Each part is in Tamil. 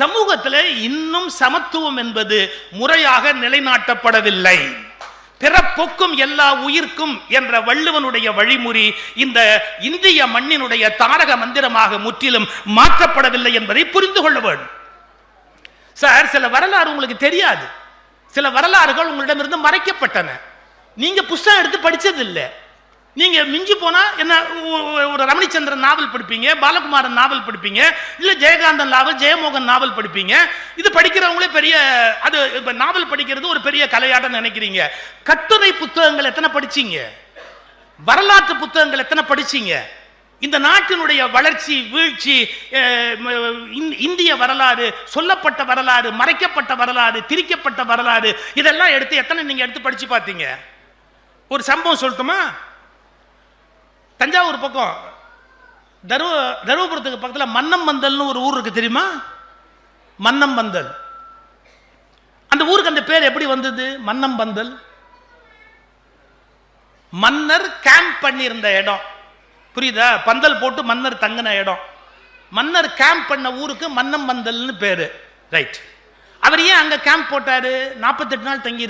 சமூகத்தில் இன்னும் சமத்துவம் என்பது முறையாக நிலைநாட்டப்படவில்லை. பிறப்புக்கும் எல்லா உயிர்க்கும் என்ற வள்ளுவனுடைய வழிமுறை இந்த இந்திய மண்ணினுடைய தாரக மந்திரமாக முற்றிலும் மாற்றப்படவில்லை என்பதை புரிந்து கொள்ள வேண்டும். சார் சில வரலாறு உங்களுக்கு தெரியாது. சில வரலாறுகள் உங்களிடமிருந்து மறைக்கப்பட்டன. நீங்க புஸ்தகம் எடுத்து படிச்சது நீங்கள் நீங்க மிஞ்சி போனா என்ன ஒரு ரமணிச்சந்திரன் நாவல் படிப்பீங்க பாலகுமாரன் நாவல் படிப்பீங்க இல்ல ஜெயகாந்தன் நாவல் ஜெயமோகன் நாவல் படிப்பீங்க. இது படிக்கிறவங்களே பெரிய அது இப்போ நாவல் படிக்கிறது ஒரு பெரிய கலையாட நினைக்கிறீங்க. கட்டுரை புத்தகங்கள் எத்தனை படிச்சீங்க? வரலாற்று புத்தகங்கள் எத்தனை படிச்சீங்க? இந்த நாட்டினுடைய வளர்ச்சி வீழ்ச்சி இந்திய வரலாறு சொல்லப்பட்ட வரலாறு மறைக்கப்பட்ட வரலாறு திரிக்கப்பட்ட வரலாறு இதெல்லாம் எடுத்து எத்தனை நீங்க எடுத்து படிச்சு பார்த்தீங்க? ஒரு சம்பவம் சொல்லட்டுமா? தஞ்சாவூர் பக்கம். தருவ தருமபுரத்துக்கு பக்கத்தில் மன்னம்பந்தல்னு ஒரு ஊர் இருக்கு தெரியுமா? மன்னம்பந்தல் அந்த ஊருக்கு அந்த பேர் எப்படி வந்தது? மன்னம்பந்தல் மன்னர் கேம்ப் பண்ணியிருந்த இடம். புரியுதா? பந்தல் போட்டு மன்னர் தங்கின இடம். மன்னர் கேம்ப் பண்ண ஊருக்கு மன்னம்பந்தல்னு பேர். ரைட் அவர் ஏன் அங்கே கேம்ப் போட்டார்? நாற்பத்தெட்டு நாள் தங்கி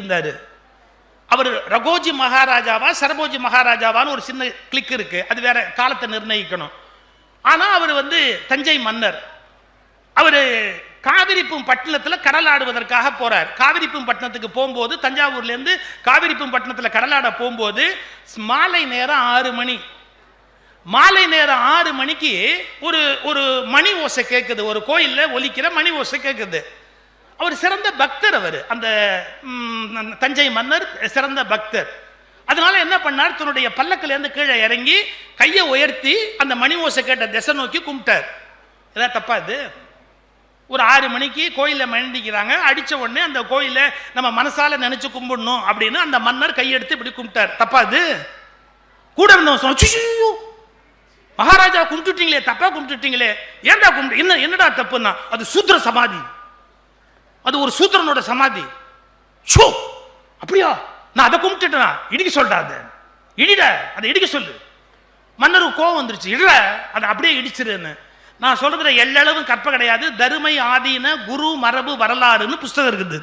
அவர் ரகோஜி மகாராஜாவா சரபோஜி மகாராஜாவான்னு ஒரு சின்ன கிளிக் இருக்கு. அது வேற காலத்தை நிர்ணயிக்கணும். ஆனால் அவர் வந்து தஞ்சை மன்னர். அவர் காவிரிப்பும் பட்டணத்தில் கடலாடுவதற்காக போறார். காவிரிப்பும் பட்டணத்துக்கு போகும்போது தஞ்சாவூர்லேருந்து காவிரிப்பும் பட்டணத்தில் கடலாட போகும்போது மாலை நேரம் ஆறு மணி. மாலை நேரம் ஆறு மணிக்கு ஒரு ஒரு மணி ஓசை கேட்குது ஒரு கோயிலில் ஒலிக்கிற மணி ஓசை கேட்குது அவர் சிறந்த பக்தர் அவர். அந்த தஞ்சை மன்னர் சிறந்த பக்தர். அதனால என்ன பண்ணார்? தன்னுடைய பல்லக்கில் இருந்து கீழே இறங்கி கையை உயர்த்தி அந்த மணி ஓசை கேட்ட திசை நோக்கி கும்பிட்டார். ஏதாவது தப்பா இது? ஒரு ஆறு மணிக்கு கோயிலில் மண்டிக்கிறாங்க. அடித்த உடனே அந்த கோயிலை நம்ம மனசால நினைச்சு கும்பிடணும் அப்படின்னு அந்த மன்னர் கையெடுத்து இப்படி கும்பிட்டார். தப்பா இது? கூட இருந்தவன் சொன்ன மகாராஜா கும்பிட்டுட்டீங்களே தப்பா கும்பிட்டுட்டீங்களே. ஏன்டா கும்பிட்டு என்ன என்னடா தப்புன்னா? அது சூத்திர சமாதி. அது ஒரு சூத்திரனோட சமாதி. ஷோ அப்படியா? நான் அதை கும்பிட்டுட்டேனா? இடிக்க சொல்றா அதை. இடிட அதை இடிக்க சொல்லு. மன்னருக்கு கோவம் வந்துருச்சு. இடுற அதை அப்படியே இடிச்சிருன்னு. நான் சொல்றதுல எல்லளவும் கற்ப கிடையாது. தருமை ஆதீன குரு மரபு வரலாறுன்னு புஸ்தகம் இருக்குது.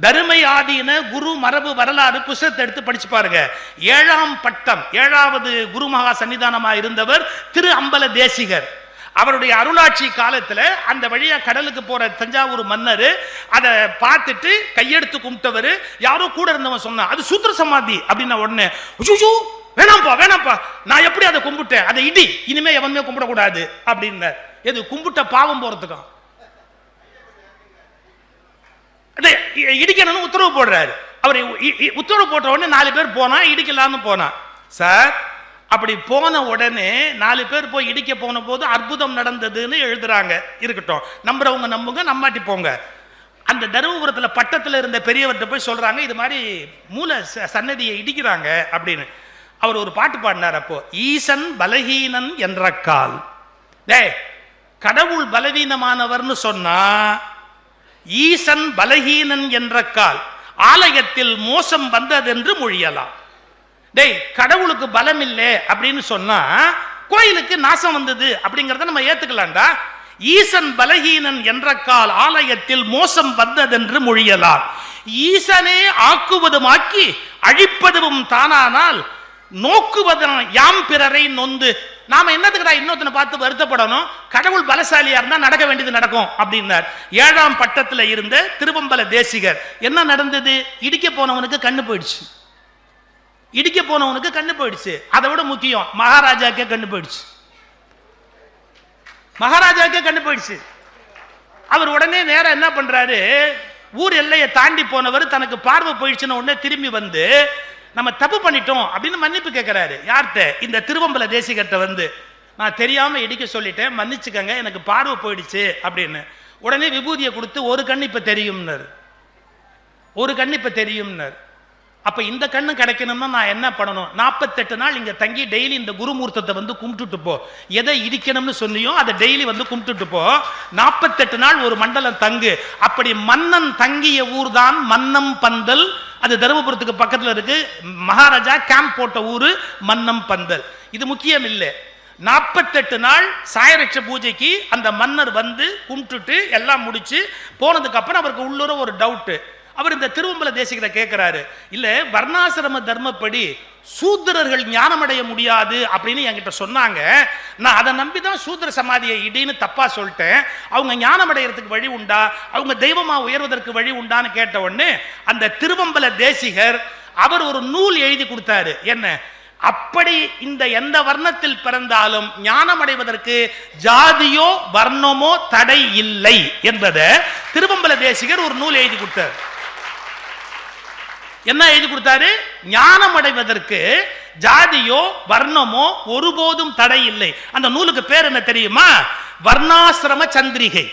தருமை ஆதீன குரு மரபு வரலாறு புஸ்தகத்தை எடுத்து படிச்சு பாருங்க. ஏழாம் பட்டம் ஏழாவது குருமகா சன்னிதானமாக இருந்தவர் திரு அம்பல தேசிகர். அவருடைய அருளாட்சி காலத்தில் அந்த வழியா கடலுக்கு போற தஞ்சாவூர் மன்னர் அதை பார்த்துட்டு கையெடுத்து கும்பிட்டவர் யாரோ கூட இருந்தவன் சொன்னான் அது சூத்திர சமாதி அப்படின்னா உடனே "ஐயையோ, வேணாம்ப்பா வேணாம்ப்பா நான் எப்படி அதை கும்பிட்டேன்? அதை இடி இனிமே எவனுமே கும்பிடக்கூடாது அப்படின்னார். எது கும்பிட்ட பாவம் போறதுக்கும் இடிக்கணும்னு உத்தரவு போடுறாரு. அவர் உத்தரவு போட்ட உடனே நாலு பேர் போனா இடிக்கலாம்னு போனா. சார் அப்படி போன உடனே நாலு பேர் போய் இடிக்க போன போது அற்புதம் நடந்ததுன்னு எழுதுறாங்க. இருக்கட்டும். நம்புறவங்க நம்புங்க நம்மாட்டி போங்க. அந்த தருமபுரத்தில் பட்டத்தில் இருந்த பெரியவர்கிட்ட போய் சொல்றாங்க இது மாதிரி மூல ச- சன்னதியை இடிக்கிறாங்க அப்படின்னு. அவர் ஒரு பாட்டு பாடினார் அப்போ ஈசன் பலகீனன் என்ற கால். டே கடவுள் பலவீனமானவர்னு சொன்னா ஈசன் பலகீனன் என்ற கால் ஆலயத்தில் மோசம் வந்ததென்று மொழியலாம். டேய் கடவுளுக்கு பலம் இல்லை அப்படின்னு சொன்னா கோயிலுக்கு நாசம் வந்தது அப்படிங்கறத நம்ம ஏத்துக்கலாம்டா. ஈசன் பலஹீனன் என்ற கால் ஆலயத்தில் மோசம் வந்ததென்று மொழியலாம். ஈசனே ஆக்குவதுமாக்கி அழிப்பதும் தானானால் நோக்குவதன் யாம் பிறரை நொந்து நாம என்னதுக்குடா இன்னொருத்தனை பார்த்து வருத்தப்படணும்? கடவுள் பலசாலியா இருந்தா நடக்க வேண்டியது நடக்கும் அப்படின்னார். ஏழாம் பட்டத்துல இருந்த திருவம்பல தேசிகர். என்ன நடந்தது? இடிக்க போனவனுக்கு கண்ணு போயிடுச்சு. இடிக்க போனவனுக்கு கண்ணு போயிடுச்சு. அதை விட முக்கியம் மகாராஜாக்கே கண்ணு போயிடுச்சு. மகாராஜாக்கே கண்ணு போயிடுச்சு. அவர் உடனே நேரம் என்ன பண்றாரு? ஊர் எல்லையை தாண்டி போனவர் தனக்கு பார்வை போயிடுச்சுன்னு உடனே திரும்பி வந்து நம்ம தப்பு பண்ணிட்டோம் அப்படின்னு மன்னிப்பு கேட்கிறாரு யார்கிட்ட? இந்த திருவம்பல தேசிகர்கிட்ட வந்து நான் தெரியாம இடிக்க சொல்லிட்டேன் மன்னிச்சுக்கங்க எனக்கு பார்வை போயிடுச்சு அப்படின்னு. உடனே விபூதியை கொடுத்து ஒரு கண் இப்ப தெரியும்னாரு. ஒரு கண் இப்ப தெரியும்னர். அப்போ இந்த கண்ணு கிடைக்கணும்னா நான் என்ன பண்ணணும்? நாற்பத்தெட்டு நாள் இங்கே தங்கி டெய்லி இந்த குருமூர்த்தத்தை வந்து கும்பிட்டுட்டு போ. எதை இடிக்கணும்னு சொன்னியோ அதை டெய்லி வந்து கும்பிட்டுட்டு போ. நாற்பத்தெட்டு நாள் ஒரு மண்டலம் தங்கு. அப்படி மன்னன் தங்கிய ஊர் தான் மன்னம் பந்தல். அது தருமபுரத்துக்கு பக்கத்தில் இருக்கு. மகாராஜா கேம்ப் போட்ட ஊர் மன்னம் பந்தல். இது முக்கியம் இல்லை. நாற்பத்தெட்டு நாள் சாயரட்ச பூஜைக்கு அந்த மன்னர் வந்து கும்பிட்டுட்டு எல்லாம் முடிச்சு போனதுக்கு அப்புறம் அவருக்கு உள்ளூர ஒரு டவுட்டு அவர் இந்த திருவம்பல தேசிகரை கேட்கிறாரு இல்ல வர்ணாசிரம தர்மப்படி சூத்திரர்கள் ஞானமடைய முடியாது அப்படின்னு என்கிட்ட சொன்னாங்க. நான் அதை நம்பி தான் சூத்திர சமாதியை இடின்னு தப்பா சொல்லிட்டேன். அவங்க ஞானமடைகிறதுக்கு வழி உண்டா? அவங்க தெய்வமா உயர்வதற்கு வழி உண்டான்னு கேட்ட உடனே அந்த திருவம்பல தேசிகர் அவர் ஒரு நூல் எழுதி கொடுத்தாரு. என்ன? அப்படி இந்த எந்த வர்ணத்தில் பிறந்தாலும் ஞானம் அடைவதற்கு ஜாதியோ வர்ணமோ தடை இல்லை என்பதை திருவம்பல தேசிகர் ஒரு நூல் எழுதி கொடுத்தார். என்ன எழுதி கொடுத்தாரு? ஞானம் அடைவதற்கு ஜாதியோ வர்ணமோ ஒருபோதும் தடை இல்லை. அந்த நூலுக்கு பேர் என்ன தெரியுமா? வர்ணாசிரம சந்திரிகை.